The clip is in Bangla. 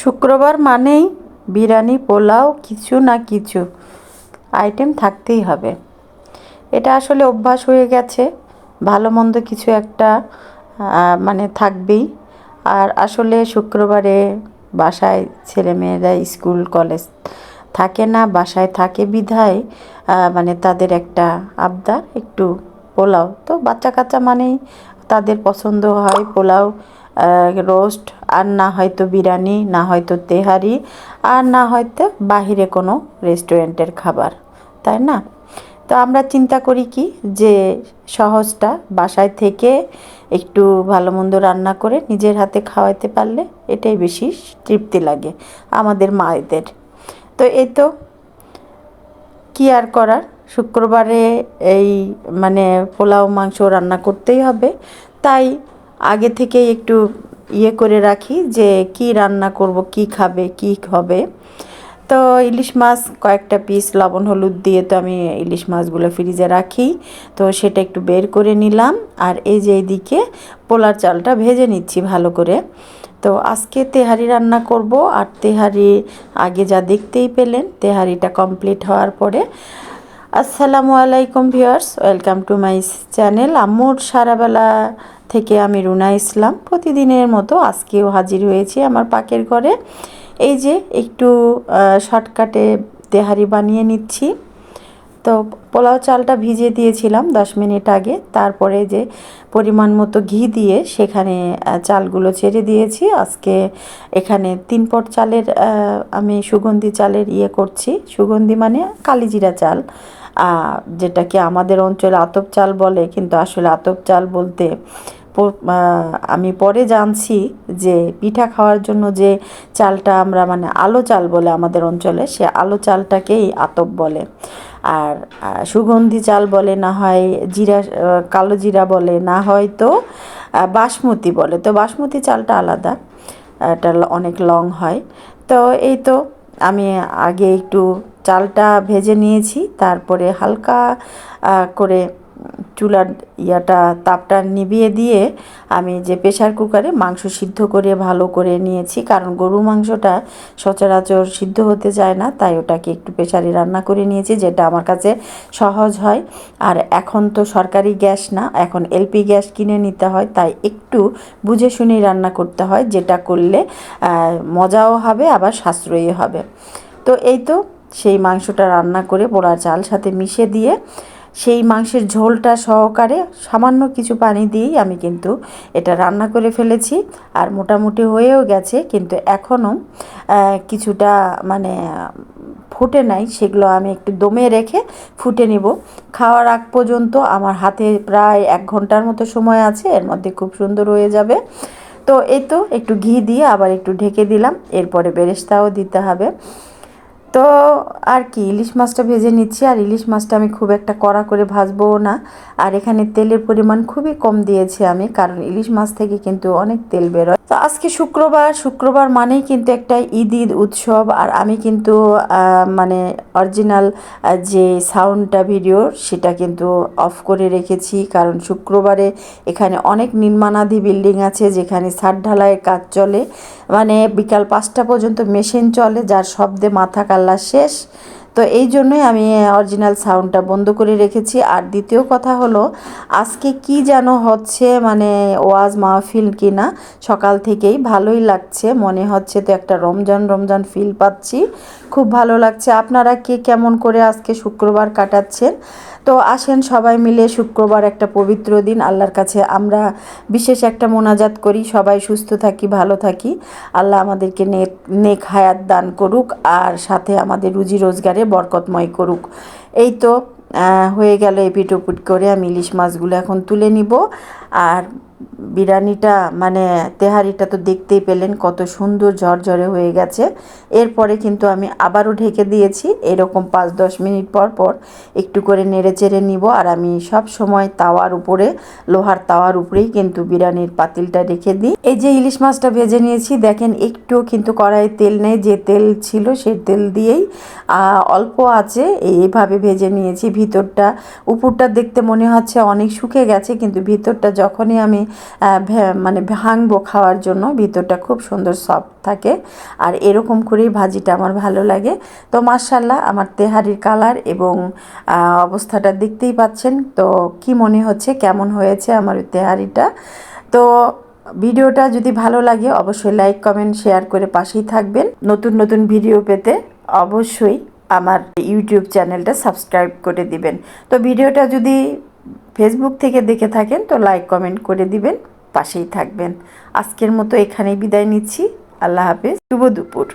শুক্রবার মানেই বিরিয়ানি, পোলাও, কিছু না কিছু আইটেম থাকতেই হবে। এটা আসলে অভ্যাস হয়ে গেছে। ভালো মন্দ কিছু একটা মানে থাকবেই। আর আসলে শুক্রবারে বাসায় ছেলেমেয়েরা স্কুল, কলেজ থাকে না, বাসায় থাকে বিধায় মানে তাদের একটা আবদার, একটু পোলাও। তো বাচ্চা কাচ্চা মানেই তাদের পছন্দ হয় পোলাও রোস্ট আর না হয়তো বিরিয়ানি, না হয়তো তেহারি, আর না হয়তো বাহিরে কোনো রেস্টুরেন্টের খাবার, তাই না? তো আমরা চিন্তা করি কি যে সহজটা বাসায় থেকে একটু ভালো মন্দ রান্না করে নিজের হাতে খাওয়াইতে পারলে এটাই বেশি তৃপ্তি লাগে আমাদের মায়েদের। তো এই তো কী আর করার? শুক্রবারে এই মানে পোলাও, মাংস রান্না করতেই হবে। তাই আগে থেকেই একটু ইয়ে করে রাখি যে কি রান্না করব, কি খাবে, কি হবে। তো ইলিশ মাছ কয়েকটা পিস লবণ, হলুদ দিয়ে তো আমি ইলিশ মাছগুলো ফ্রিজে রাখি। তো সেটা একটু বের করে নিলাম। আর এই যে এইদিকে পোলার চালটা ভেজে নিচ্ছি ভালো করে। তো আজকে তেহারি রান্না করব। আর তেহারি আগে যা দেখতেই পেলেন, তেহারিটা কমপ্লিট হওয়ার পরে আসসালামু আলাইকুম viewers, welcome to my channel আম্মুর সারাবেলা থেকে আমি রুনা ইসলাম। প্রতিদিনের মতো আজকেও হাজির হয়েছি আমার পাকের ঘরে। এই যে একটু শর্টকাটে তেহারি বানিয়ে নিচ্ছি। তো পোলাও চালটা ভিজিয়ে দিয়েছিলাম দশ মিনিট আগে। তারপরে যে পরিমাণ মতো ঘি দিয়ে সেখানে চালগুলো ছেড়ে দিয়েছি। আজকে এখানে তিন পট চালের আমি সুগন্ধি চালের ইয়ে করছি। সুগন্ধি মানে কালিজিরা চাল। যেটাকে আমাদের অঞ্চলে আতপ চাল বলে, কিন্তু আসলে আতপ চাল বলতে আমি পরে জানছি যে পিঠা খাওয়ার জন্য যে চালটা আমরা মানে আলো চাল বলে আমাদের অঞ্চলে, সে আলো চালটাকেই আতপ বলে। আর সুগন্ধি চাল বলে, না হয় জিরা কালো জিরা বলে, না হয় তো বাসমতি বলে। তো বাসমতি চালটা আলাদা এটা অনেক লং হয়। তো এই তো, আমি আগে একটু চালটা ভেজে নিয়েছি, তারপরে হালকা করে চুলার ইয়াটা, তাপটা নিভিয়ে দিয়ে আমি যে প্রেশার কুকারে মাংস সিদ্ধ করে ভালো করে নিয়েছি, কারণ গরুর মাংসটা সচরাচর সিদ্ধ হতে চায় না, তাই ওটাকে একটু প্রেশারে রান্না করে নিয়েছি, যেটা আমার কাছে সহজ হয়। আর এখন তো সরকারি গ্যাস না, এখন এলপি গ্যাস কিনে নিতে হয়, তাই একটু বুঝে শুনেই রান্না করতে হয়, যেটা করলে মজাও হবে, আবার সাশ্রয়ী হবে। তো এই তো সেই মাংসটা রান্না করে পোড়া চাল সাথে মিশে দিয়ে সেই মাংসের ঝোলটা সহকারে সামান্য কিছু পানি দিয়েই আমি কিন্তু এটা রান্না করে ফেলেছি। আর মোটামুটি হয়েও গেছে, কিন্তু এখনও কিছুটা মানে ফুটে নাই, সেগুলো আমি একটু দমে রেখে ফুটে নিব। খাওয়ার আগ পর্যন্ত আমার হাতে প্রায় এক ঘণ্টার মতো সময় আছে, এর মধ্যে খুব সুন্দর হয়ে যাবে। তো এই তো, একটু ঘি দিয়ে আবার একটু ঢেকে দিলাম, এরপরে বেরেস্তাও দিতে হবে। তো আর কি, ইলিশ মাছটা ভেজে নিচ্ছি। আর ইলিশ মাছটা আমি খুব একটা কড়া করে ভাজবও না। আর এখানে তেলের পরিমাণ খুবই কম দিয়েছি আমি, কারণ ইলিশ মাছ থেকে কিন্তু অনেক তেল বেরোয়। তো আজকে শুক্রবার শুক্রবার মানেই কিন্তু একটা ঈদ ঈদ উৎসব। আর আমি কিন্তু মানে অরিজিনাল যে সাউন্ডটা ভিডিওর সেটা কিন্তু অফ করে রেখেছি। কারণ শুক্রবারে এখানে অনেক নির্মাণাধি বিল্ডিং আছে, যেখানে ছাদ ঢালাইয়ের কাজ চলে। মানে বিকাল পাঁচটা পর্যন্ত মেশিন চলে, যার শব্দে মাথা কাল্লা শেষ। তো এই জন্যই আমি অরিজিনাল সাউন্ডটা বন্ধ করে রেখেছি। আর দ্বিতীয় কথা হলো, আজকে কি যেন হচ্ছে মানে ওয়াজ মাহফিল কিনা, সকাল থেকেই ভালোই লাগছে। মনে হচ্ছে তো একটা রমজান রমজান ফিল পাচ্ছি। খুব ভালো লাগছে। আপনারা কে কেমন করে আজকে শুক্রবার কাটাচ্ছেন? তো আসেন সবাই মিলে শুক্রবার একটা পবিত্র দিন। আল্লাহর কাছে আমরা বিশেষ একটা মোনাজাত করি। সবাই সুস্থ থাকি, ভালো থাকি। আল্লাহ আমাদেরকে নেক নেক হায়াত দান করুক। আর সাথে আমাদের রুজি রোজগারে বরকতময় করুক। এই তো হয়ে গেল এপিট ওপিট করে আমি ইলিশ মাছগুলো এখন তুলে নিব। আর বিরিয়ানিটা মানে তেহারিটা তো দেখতেই পেলেন, কত সুন্দর ঝরঝরে হয়ে গেছে। এরপরে কিন্তু আমি আবারও ঢেকে দিয়েছি, এরকম পাঁচ দশ মিনিট পর পর একটু করে নেড়ে চেড়ে নিব। আর আমি সব সময় তাওয়ার উপরে, লোহার তাওয়ার উপরেই কিন্তু বিরিয়ানির পাতিলটা রেখে দিই। এই যে ইলিশ মাছটা ভেজে নিয়েছি, দেখেন একটু কিন্তু কড়াইয়ে তেল নেই, যে তেল ছিল সেই তেল দিয়েই অল্প আছে। এইভাবে ভেজে নিয়েছি, ভিতরটা, উপরটা দেখতে মনে হচ্ছে অনেক শুকে গেছে, কিন্তু ভিতরটা যখনই আমি মানে ভাঙবো খাওয়ার জন্য। ভিতরটা খুব সুন্দর সফট থাকে। আর এরকম করেই ভাজিটা আমার ভালো লাগে। তো মার্শাল্লাহ আমার তেহারির কালার এবং অবস্থাটা দেখতেই পাচ্ছেন। তো কি মনে হচ্ছে, কেমন হয়েছে আমার তেহারিটা? তো ভিডিওটা যদি ভালো লাগে, অবশ্যই লাইক কমেন্ট শেয়ার করে পাশেই থাকবেন। নতুন নতুন ভিডিও পেতে অবশ্যই আমার ইউটিউব চ্যানেলটা সাবস্ক্রাইব করে দিবেন। তো ভিডিওটা যদি ফেসবুক থেকে দেখে থাকেন তো লাইক কমেন্ট করে দিবেন, পাশেই থাকবেন। আজকের মতো এখানেই বিদায় নিচ্ছি। আল্লাহ হাফেজ। শুভ দুপুর।